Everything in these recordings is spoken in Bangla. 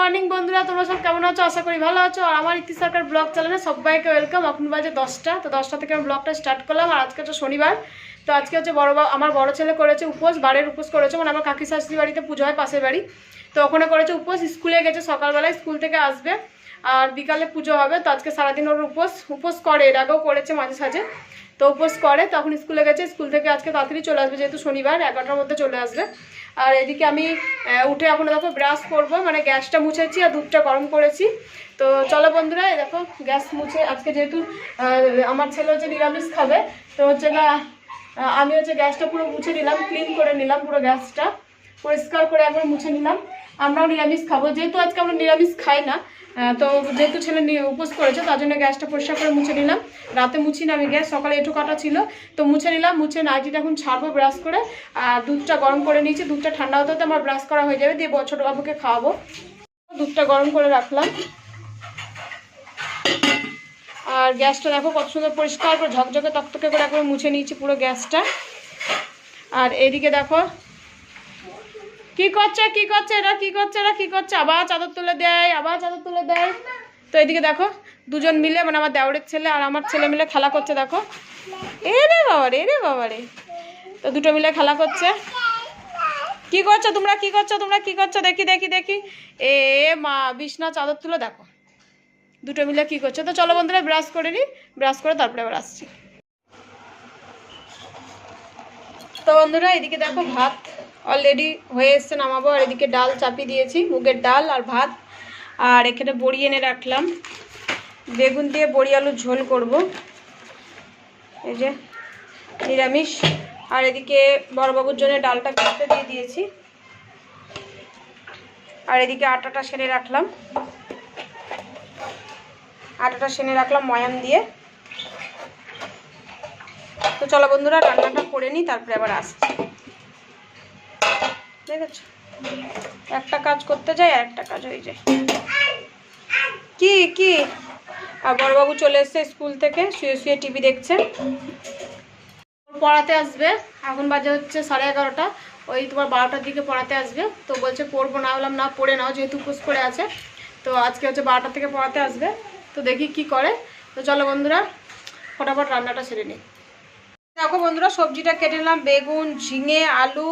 মর্নিং বন্ধুরা, তোমরা সব কেমন আছো? আশা করি ভালো আছো। আর আমার ইতি সরকার ব্লগ চ্যানেলে সবাইকে ওয়েলকাম এখন বাজে দশটা, তো দশটা থেকে আমি ব্লগটা স্টার্ট করলাম। আর আজকে হচ্ছে শনিবার, তো আজকে হচ্ছে বড় আমার বড় ছেলে করেছে উপোস, বাড়ির উপোস করেছে। মানে আমার কাকি শাশুড়ি বাড়িতে পুজো হয় পাশের বাড়ি। তো ওখানে করেছে উপোস, স্কুলে গেছে সকালবেলায়, স্কুল থেকে আসবে। আর বিকালে পুজো হবে, তো আজকে সারাদিন ওর উপোস উপোস করে, এর আগেও করেছে মাঝে সাঝে। তো উপোস করে, তখন স্কুলে গেছে, স্কুল থেকে আজকে তাড়াতাড়ি চলে আসবে, যেহেতু শনিবার, এগারোটার মধ্যে চলে আসবে। আর এদিকে আমি উঠে এখন দেখো ব্রাশ করব মানে গ্যাসটা মুছেছি আর দুধটা গরম করেছি। তো চলো বন্ধুরা দেখো, গ্যাস মুছে, আজকে যেহেতু আমার ছেলে হচ্ছে নিরামিষ খাবে, তো হচ্ছে না আমি হচ্ছে গ্যাসটা পুরো মুছে নিলাম ক্লিন করে নিলাম পুরো গ্যাসটা, পরিষ্কার করে একবার মুছে নিলাম। আমরাও নিরামিষ খাব। যেহেতু আজকে আমরা নিরামিষ খাই না তো যেহেতু ছেলে উপোস করেছে, তার জন্য গ্যাসটা পরিষ্কার করে মুছে নিলাম। রাতে মুছি না আমি গ্যাস, সকালে এঁটো কাটা ছিল, তো মুছে নিলাম, মুছে নাইটিটা এখন ছাড়বো ব্রাশ করে, আর দুধটা গরম করে নিয়েছি। দুধটা ঠান্ডা হতে হতে আমার ব্রাশ করা হয়ে যাবে, দিয়ে ছোটো বাবুকে খাওয়াবো। দুধটা গরম করে রাখলাম। আর গ্যাসটা দেখো কত সুন্দর পরিষ্কার করে ঝকঝকে তকতকে করে একবার মুছে নিয়েছি পুরো গ্যাসটা। আর এদিকে দেখো কি করছে কি করছে এরা, কি করছে এরা, কি করছে? আবার চাদর তুলে দেয়, আবার চাদর তুলে দেয়। তো এদিকে দেখো, দুজন মিলে মানে আমার দেওরের ছেলে আর আমার ছেলে মিলে খেলা করছে, দেখো। এ রে বাবা রে রে বাবা রে তো দুটো মিলে খেলা করছে। কি করছ তোমরা, কি করছ তোমরা, কি করছ? দেখি দেখি দেখি। এ মা বিছনা চাদর তুলে, দেখো। দুটো মিলে কি করছ? তো চলো বন্ধুরা ব্রাশ করে নিই ব্রাশ করে তারপরে আবার আসছি। তো বন্ধুরা, এদিকে দেখো ভাত। অলরেডি হয়ে এসছে, নামাবো। আর এদিকে ডাল চাপিয়ে দিয়েছি, মুগের ডাল আর ভাত। আর এখানে বড়ি এনে রাখলাম। বেগুন দিয়ে বড়ি আলুর ঝোল করব। এই যে, নিরামিষ। আর এদিকে বড়বাবুর জন্য ডালটা ভিজতে দিয়ে দিয়েছি। আর এদিকে আটাটা সেরে রাখলাম। আটাটা সেনে রাখলাম ময়ান দিয়ে। তো চলো বন্ধুরা, রান্নাটা করে নিই, তারপরে আবার আসছি। একটা কাজ করতে যাই, আর একটা কাজ হয়ে যায়। কি কি? আর বড়বাবু চলে এসছে স্কুল থেকে, শুয়ে শুয়ে টিভি দেখছে। পড়াতে আসবে, এখন বাজে হচ্ছে সাড়ে এগারোটা। ওই তোমার বারোটার দিকে পড়াতে আসবে। তো বলছে পড়ব, না বললাম না, পড়ে নাও, যেহেতু উপোস করে আছে। তো আজকে হচ্ছে বারোটা থেকে পড়াতে আসবে। তো দেখি কি করে। তো চলো বন্ধুরা, ফটাফট রান্নাটা সেরে নিই দেখো বন্ধুরা, সবজিটা কেটে নিলাম, বেগুন, ঝিঙে, আলু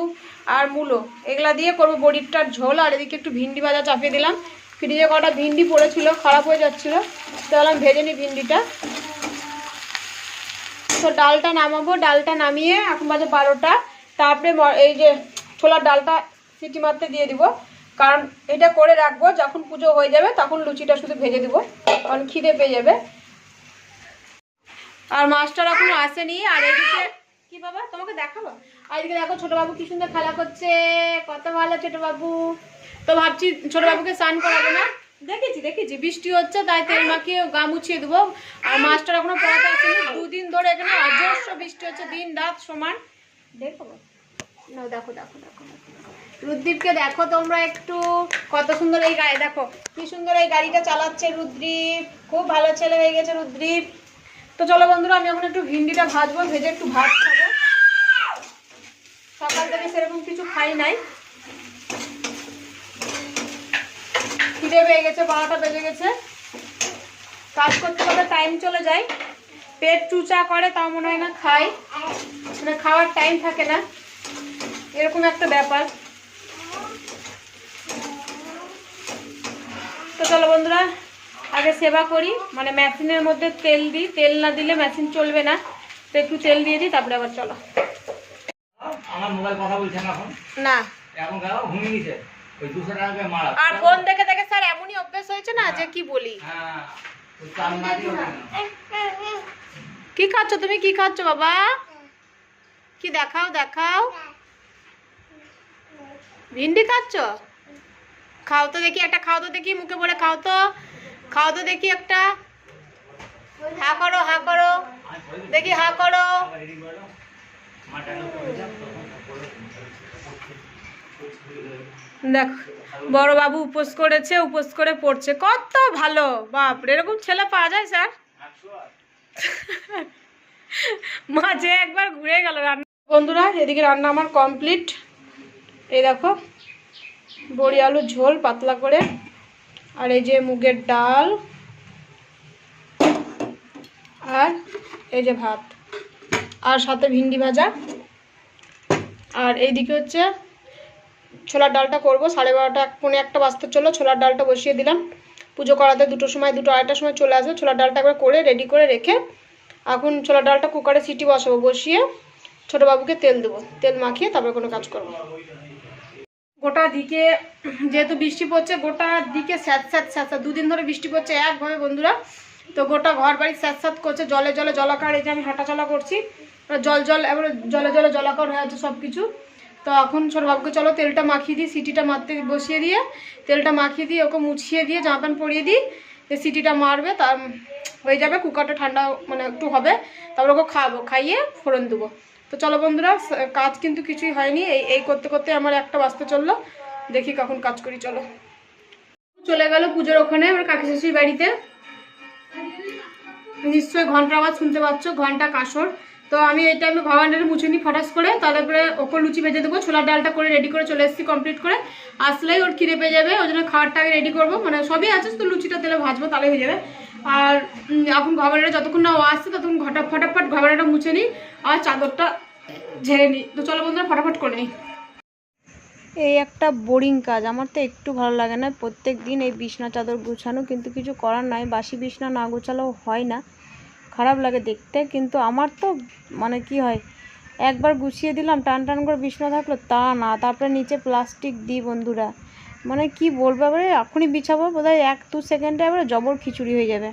আর মূলো। এগুলা দিয়ে করব বড়িরটার ঝোল, আর এদিকে একটু ভিন্ডি ভাজা চাপিয়ে দিলাম। ফ্রিজে কটা ভিন্ডি পড়েছিল, খারাপ হয়ে যাচ্ছিল। তো বললাম ভেজে নিই ভিন্ডিটা। তো ডালটা নামাবো, ডালটা নামিয়ে এখন বাজে বারোটা। তারপরে এই যে ছোলার ডালটা সিটি মারতে দিয়ে দিব। কারণ এটা করে রাখব, যখন পুজো হয়ে যাবে তখন লুচিটা শুধু ভেজে দিব। কারণ খিদে পেয়ে যাবে। আর মাস্টার এখনও আসেনি আর এদিকে কি বাবা তোমাকে দেখাবো? আর এদিকে দেখো ছোট বাবু কি সুন্দর খেলা করছে কত ভালো ছোট বাবু। তো ভাবছি ছোট বাবুকে স্নান করাবো না। দেখেছি দেখেছি বৃষ্টি হচ্ছে তাই তেল মাখিয়ে গা মুছিয়ে দেবো। আর মাস্টার এখনও পড়াতে আসেনি দুদিন ধরে এখানে অজস্র বৃষ্টি হচ্ছে দিন রাত সমান। দেখো না দেখো দেখো দেখো দেখো। রুদ্দীপকে দেখো তোমরা একটু কত সুন্দর এই গাড়ি দেখো কি সুন্দর এই গাড়িটা চালাচ্ছে রুদ্রীপ খুব ভালো ছেলে হয়ে গেছে রুদ্রীপ তো চলো বন্ধুরা, আমি এখন একটু ভিন্ডিটা ভাজবো, ভেজে একটু ভাত খাব। সকাল থেকে সেরকম কিছু খাই নাই। খিদে পেয়ে গেছে বারোটা বেজে গেছে। কাজ করতে করতে টাইম চলে যায়। পেট চুচা করে, তাও মনে হয় না খাই। মানে খাওয়ার টাইম থাকে না। এরকম একটা ব্যাপার। তো চলো বন্ধুরা আগে সেবা করি মানে মেশিনের মধ্যে তেল দিই তেল না দিলে মেশিন চলবে না। তো একটু তেল দিয়ে দিই তারপরে আবার চলো। আমার মোবাইল কথা বলছে না। আর ফোন দেখে দেখে স্যার এমনই অভ্যেস হয়েছে না যে কি বলি? হ্যাঁ। কি খাচ্ছ? তুমি কি খাচ্ছ বাবা? কি দেখাও দেখাও। ভিন্ডি খাচ্ছ? খাও তো দেখি একটা খাও তো দেখি মুখে বলে খাও তো। খাও তো দেখি একটা। হা করো হা করো। দেখি হা করো। আলো দেখ, বড় বাবু উপোস করেছে, উপোস করে পড়ছে। কত ভালো, বাপরে, এরকম ছেলে পাওয়া যায়, স্যার। মাঝে একবার ঘুরে গেল রান্না। বন্ধুরা, এদিকে রান্না আমার কমপ্লিট। এই দেখো, বড়ি আলুর ঝোল পাতলা করে। আর এই যে মুগের ডাল আর এই যে ভাত আর সাথে ভিন্ডি ভাজা। আর এইদিকে হচ্ছে ছোলার ডালটা করব। সাড়ে বারোটা এক পৌনে একটা বাজতে চলো ছোলার ডালটা বসিয়ে দিলাম। পুজো করাতে দুটোর সময়, দুটো আড়াইটার সময় চলে আসবে। ছোলার ডালটা একবার করে রেডি করে রেখে এখন ছোলার ডালটা কুকারে সিটি বসাবো। বসিয়ে ছোটো বাবুকে তেল দেবো। তেল মাখিয়ে তারপরে কোনো কাজ করব গোটা দিকে, যেহেতু বৃষ্টি পড়ছে, গোটা দিকে স্যাঁত স্যাঁত স্যাঁত দুদিন ধরে বৃষ্টি পড়ছে একভাবে বন্ধুরা। তো গোটা ঘর বাড়ি স্যাঁত স্যাঁত করছে, জলে জলে জলাকার, এই যে আমি হাঁটাচলা করছি। জল জল, এবারে জলে জলে জলাকার হয়ে আছে সব কিছু তো এখন সরভাবকে চলো তেলটা মাখিয়ে দিই, সিটিটা মারতে বসিয়ে দিয়ে, তেলটা মাখিয়ে দিয়ে ওকে মুছিয়ে দিয়ে জামা প্যান্ট পরিয়ে দিই। যে সিটিটা মারবে, তার হয়ে যাবে, কুকারটা ঠান্ডা মানে একটু হবে, তারপর ওকে খাব, খাইয়ে ফোড়ন দেবো। তো চলো বন্ধুরা কাজ কিন্তু কিছুই হয়নি, এই এই করতে করতে আমার একটা বাস্তে চলল, দেখি কখন কাজ করি, চলো। চলে গেল পুজোর ওখানে, আমার কাকি শাশুড়ির বাড়িতে। নিশ্চয়ই ঘণ্টা আওয়াজ শুনতে পাচ্ছ, ঘণ্টা কাসর। তো আমি এই টাইমে ভগবানটাকে মুছে নিই ফটাস করে তারপরে ওকে লুচি ভেজে দেবো, ছোলার ডালটা করে রেডি করে চলে এসেছি কমপ্লিট করে। আসলেই ওর খিদে পেয়ে যাবে, ওই জন্য খাবারটা আগে রেডি করব। মানে সবই আছে তো লুচিটা তেলে ভাজবো তাহলে হয়ে যাবে। আর এখন ঘবানাটা যতক্ষণ না ও আসছে, ততক্ষণ ঘটা, ফটাফট ঘবানাটা মুছে নিই, আর চাদরটা ঝেড়ে নিই। তো চলো বন্ধুরা, ফটাফট করে নিই। এই একটা বোরিং কাজ, আমার তো একটু ভালো লাগে না। প্রত্যেক দিন এই বিছনা চাদর গুছানো, কিন্তু কিছু করার নাই। বাসি বিছনা না গোছালেও হয় না। খারাপ লাগে দেখতে, কিন্তু আমার তো মানে কি হয়, একবার গুছিয়ে দিলাম, টান টান করে বিছনা থাকল, তা না, তারপরে নিচে প্লাস্টিক দিই বন্ধুরা। মানে কি বলব, এবারে এখনই বিছাবো, বোধহয় এক দু সেকেন্ডে এবারে জবর খিচুড়ি হয়ে যাবে।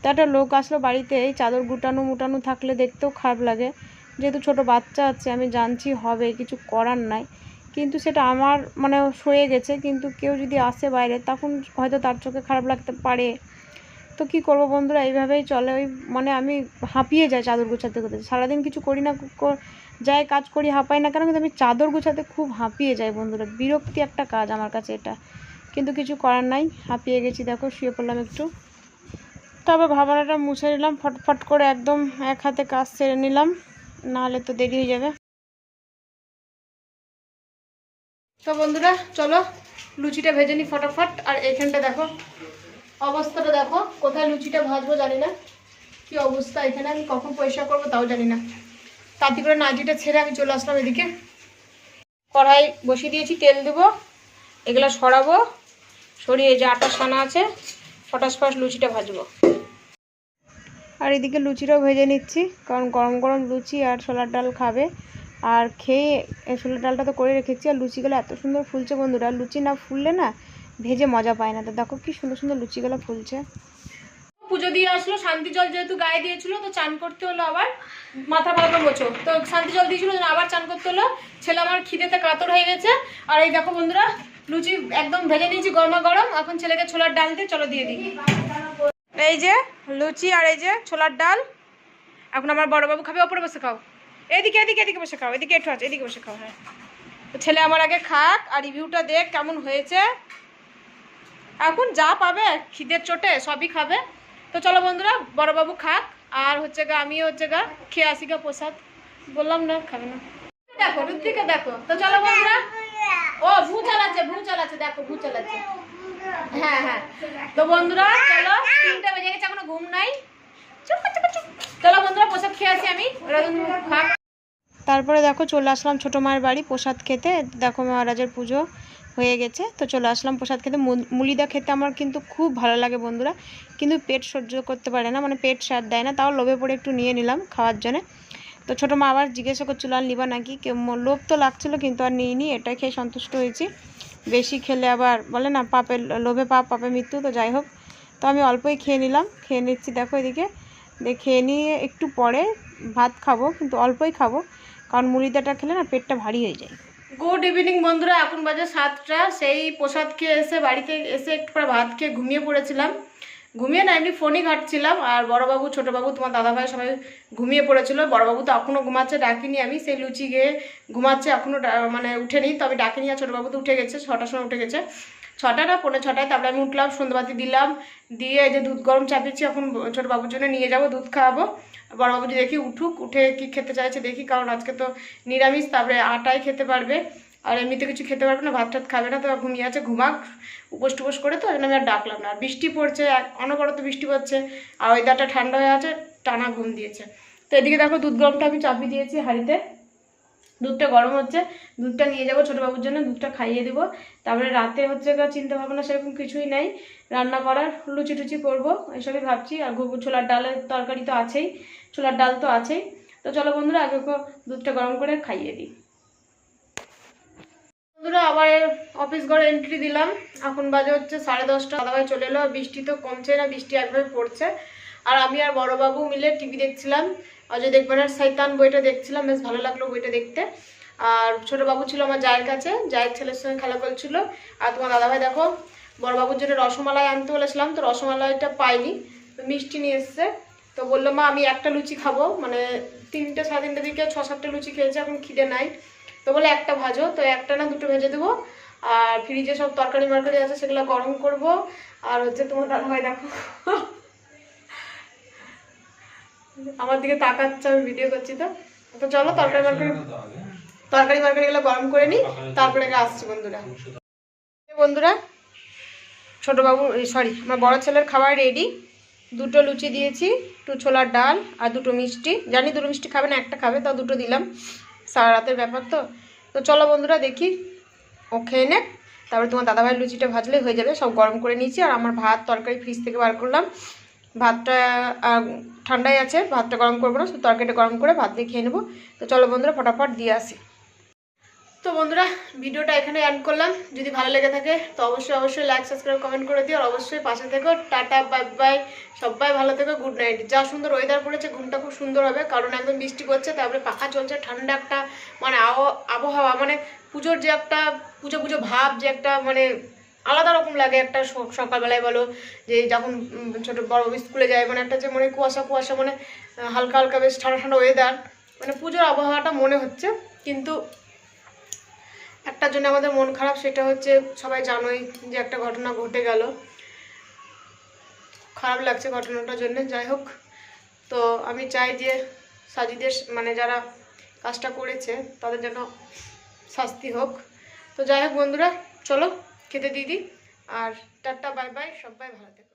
তো একটা লোক আসলো বাড়িতে, এই চাদর গুটানো মুটানো থাকলে দেখতেও খারাপ লাগে। যেহেতু ছোট বাচ্চা আছে, আমি জানছি হবে, কিছু করার নাই। কিন্তু সেটা আমার মানে সয়ে গেছে, কিন্তু কেউ যদি আসে বাইরে, তখন হয়তো তার চোখে খারাপ লাগতে পারে। তো কি করব বন্ধুরা? এইভাবেই চলে। ওই মানে আমি হাঁপিয়ে যাই চাদর গোছাতে করতে সারাদিন কিছু করি না যাই কাজ করি, হাঁপাই না কেন, কিন্তু আমি চাদর গোছাতে খুব হাঁপিয়ে যাই বন্ধুরা। বিরক্তি একটা কাজ আমার কাছে এটা। কিন্তু কিছু করার নাই, হাঁপিয়ে গেছি। দেখো, শুয়ে পড়লাম একটু। তবে ভাবনাটা মুছে নিলাম, ফটফট করে একদম এক হাতে কাজ সেরে নিলাম। নাহলে তো দেরি হয়ে যাবে। তো বন্ধুরা, চলো, লুচিটা ভেজে নিই ফটাফট। আর এখানটা দেখো অবস্থাটা দেখো, কোথায় লুচিটা ভাজবো জানি না। কি অবস্থা এখানে, আমি কখন পয়সা করব তাও জানি না। তাঁতি করে নাজিটা ছেড়ে আমি চলে আসলাম এদিকে। কড়াই বসিয়ে দিয়েছি, তেল দেবো, এগুলো সরাবো, সরিয়ে যে আটা সানা আছে, ফটাস ফটাস লুচিটা ভাজবো। আর এদিকে লুচিটাও ভেজে নিচ্ছি, কারণ গরম গরম লুচি আর ছোলার ডাল খাবে। আর খেয়ে ছোলার ডালটা তো করে রেখেছি, আর লুচিগুলো এত সুন্দর ফুলছে বন্ধুরা। লুচি না ফুললে না ভেজে মজা পায় না। তো দেখো কি সুন্দর সুন্দর লুচিগুলো ফুলছে। পুজো দিয়ে আসলো, শান্তি জল যেহেতু গায়ে দিয়েছিল, তো চান করতে হলো আবার মাথা ভালো মোছো। তো শান্তি জল দিয়েছিল আবার চান করতে হলো। ছেলে আমার খিদেতে কাতর হয়ে গেছে। আর এই দেখো বন্ধুরা, লুচি একদম ভেজে নিয়েছি গরমা গরম। এখন ছেলেকে ছোলার ডাল দিয়ে চলো দিয়ে দিই। এই যে লুচি আর এই যে ছোলার ডাল। এখন আমার বড় বাবু খাবে, ওপরে বসে খাও। এদিকে এদিকে এদিকে বসে খাও, এদিকে একটু আছে, এদিকে বসে খাও হ্যাঁ। ছেলে আমার আগে খাক, আর রিভিউটা দেখ কেমন হয়েছে। এখন যা পাবে, খিদের চোটে সবই খাবে। তো চলো বন্ধুরা, বড়বাবু খাক, আর হচ্ছে গা, আমিও হচ্ছে গা, খেয়ে আসি গা প্রসাদ। বললাম না, খাবে না। দেখো, রুদ্রিকে দেখো। তো চলো বন্ধুরা। ও, ভু চালাচ্ছে ভু চালাচ্ছে, দেখো, ভু চালাচ্ছে। হ্যাঁ হ্যাঁ। তো বন্ধুরা, চলো, তিনটা বেজে গেছে, এখনও ঘুম নাই। চলো বন্ধুরা, প্রসাদ খেয়ে আসি আমি। খাক। তারপরে দেখো, চলে আসলাম ছোটো মায়ের বাড়ি প্রসাদ খেতে। দেখো মহারাজের পুজো। হয়ে গেছে। তো চলে আসলাম প্রসাদ খেতে। মুলিদা খেতে আমার কিন্তু খুব ভালো লাগে বন্ধুরা। কিন্তু পেট সহ্য করতে পারে না মানে পেট স্বাদ দেয় না, তাও লোভে পড়ে একটু নিয়ে নিলাম খাওয়ার জন্য। তো ছোটো মা আবার জিজ্ঞাসা করছিল, আর নিবা নাকি? লোভ তো লাগছিল, কিন্তু আর নিইনি এটা খেয়ে সন্তুষ্ট হয়েছি। বেশি খেলে আবার বলে না পাপের লোভে পাপ, পাপে মৃত্যু, তো যাই হোক। তো আমি অল্পই খেয়ে নিলাম, খেয়ে নিচ্ছি, দেখো এদিকে। খেয়ে নিয়ে একটু পরে ভাত খাব, কিন্তু অল্পই খাব, কারণ মুড়িদাটা খেলে না পেটটা ভারী হয়ে যায়। গুড ইভিনিং বন্ধুরা। এখন বাজে সাতটা। সেই প্রসাদ খেয়ে এসে বাড়িতে এসে একটু পরে ভাত খেয়ে ঘুমিয়ে পড়েছিলাম। ঘুমিয়ে না, এমনি ফোনই ঘাটছিলাম। আর বড়োবাবু, ছোটোবাবু, তোমার দাদাভাই সবাই ঘুমিয়ে পড়েছিল। বড়োবাবু তো এখনও ঘুমাচ্ছে, ডাকিনি আমি। সেই লুচি গিয়ে ঘুমাচ্ছে এখনও মানে উঠেনি। তবে ডাকিনি আর ছোটোবাবু তো উঠে গেছে, ছটার সময় উঠে গেছে। ছটা না, পৌনে ছটায়। তারপরে আমি উঠলাম, সন্ধ্যাবাতি দিলাম। দিয়ে যে দুধ গরম চাপিয়েছি, এখন ছোটো বাবুর জন্য নিয়ে যাব, দুধ খাওয়াবো। বড়বাবু যে দেখি উঠুক, উঠে কি খেতে চাইছে দেখি, কারণ আজকে তো নিরামিষ, তারপরে আটাই খেতে পারবে। আর এমনিতে কিছু খেতে পারবে না ভাত টাত খাবে না, তো ঘুমিয়ে আছে, ঘুমাক। উপোস টুপোস করে তো, ওই আমি আর ডাকলাম না। আর বৃষ্টি পড়ছে অনবরত বৃষ্টি পড়ছে, আর ওয়েদারটা ঠান্ডা হয়ে আছে, টানা ঘুম দিয়েছে। তো এদিকে দেখো দুধ গরমটা আমি চাপিয়ে দিয়েছি হাঁড়িতে। দুধটা গরম হচ্ছে, দুধটা নিয়ে যাব ছোটো বাবুর জন্য, দুধটা খাইয়ে দেবো। তারপরে রাতে হচ্ছে চিন্তা ভাবনা সেরকম কিছুই নেই, রান্না করার লুচি টুচি করব, এসবই ভাবছি। আর ঘুঘু ছোলার ডালের তরকারি তো আছেই, ছোলার ডাল তো আছেই। তো চলো বন্ধুরা, আগে দুধটা গরম করে খাইয়ে দিই। বন্ধুরা, আবার অফিস ঘরে এন্ট্রি দিলাম। এখন বাজে হচ্ছে সাড়ে দশটা। দাদাভাই চলে এলো বৃষ্টি তো কমছে না, বৃষ্টি একভাবে পড়ছে। আর আমি আর বড়বাবু মিলে টিভি দেখছিলাম। অজয় দেখবেনের সাইতান বইটা দেখছিলাম, বেশ ভালো লাগল বইটা দেখতে। আর ছোট বাবু ছিল আমার জায়ের কাছে, জায়ের ছেলের সঙ্গে খেলা করছিল। আর তোমার দাদাভাই দেখো, বড়বাবুর জন্য রসমালাই আনতে বলেছিলাম, তো রসমালাইটা পাইনি, তো মিষ্টি নিয়ে এসছে। তো বলল, মা, আমি একটা লুচি খাব। মানে তিনটে, সাড়ে তিনটে দিকে ছ, সাতটা লুচি খেয়েছে, এখন খিদে নাই। তো বলে, একটা ভাজো। তো একটা না, দুটো ভেজে দেবো। আর ফ্রিজে সব তরকারি মরকারি আছে, সেগুলো গরম করব। আর হচ্ছে তোমার দাদাভাই দেখো আমার দিকে তাকাচ্ছে আমি ভিডিও করছি তো। তো চলো তরকারি মরকারি তরকারি মরকারিগুলো গরম করে নিই তারপরে আসছি বন্ধুরা। বন্ধুরা ছোটো বাবু সরি আমার বড় ছেলের খাবার রেডি দুটো লুচি দিয়েছি একটু ছোলার ডাল আর দুটো মিষ্টি। জানি দুটো মিষ্টি খাবে না একটা খাবে তাও দুটো দিলাম। সারা রাতের ব্যাপার তো। তো চলো বন্ধুরা দেখি। ও খেয়ে নে তারপরে তোমার দাদাভাইয়ের লুচিটা ভাজলে হয়ে যাবে। সব গরম করে নিয়েছি আর আমার ভাত তরকারি ফ্রিজ থেকে বার করলাম। ভাতটা ঠান্ডাই আছে, ভাতটা গরম করব না, শুধু তরকারিটা গরম করে ভাত দিয়ে খেয়ে নেব। তো চলো বন্ধুরা, ফটাফট দিয়ে আসি। তো বন্ধুরা, ভিডিওটা এখানে এন্ড করলাম। যদি ভালো লেগে থাকে, তো অবশ্যই অবশ্যই লাইক সাবস্ক্রাইব কমেন্ট করে দিও। আর অবশ্যই পাশে থেকো। টাটা বাই বাই সবাই ভালো থেকো গুড নাইট যা সুন্দর ওয়েদার পড়েছে, ঘুমটা খুব সুন্দর হবে। কারণ একদম বৃষ্টি পড়ছে, তারপরে পাখা চলছে, ঠান্ডা একটা মানে আবহ- আবহাওয়া মানে পুজোর যে একটা, পুজো পুজো ভাব যে একটা মানে আলাদা রকম লাগে একটা সকালবেলায় বলো যে যখন ছোট বড় স্কুলে যায় মানে একটা যে মনে কুয়াশা কুয়াশা মানে হালকা হালকা বেশ ঠান্ডা ঠান্ডা ওয়েদার মানে পুজোর আবহাওয়াটা মনে হচ্ছে। কিন্তু একটার জন্য আমাদের মন খারাপ, সেটা হচ্ছে সবাই জানোই যে একটা ঘটনা ঘটে গেল। খারাপ লাগছে ঘটনাটার জন্য, যাই হোক। তো আমি চাই যে সাজিদের মানে যারা কাজটা করেছে, তাদের যেন শাস্তি হোক। তো যাই হোক বন্ধুরা, চলো। খেতে দিদি। আর টাটা বাই বাই সবাই ভালো থেকো।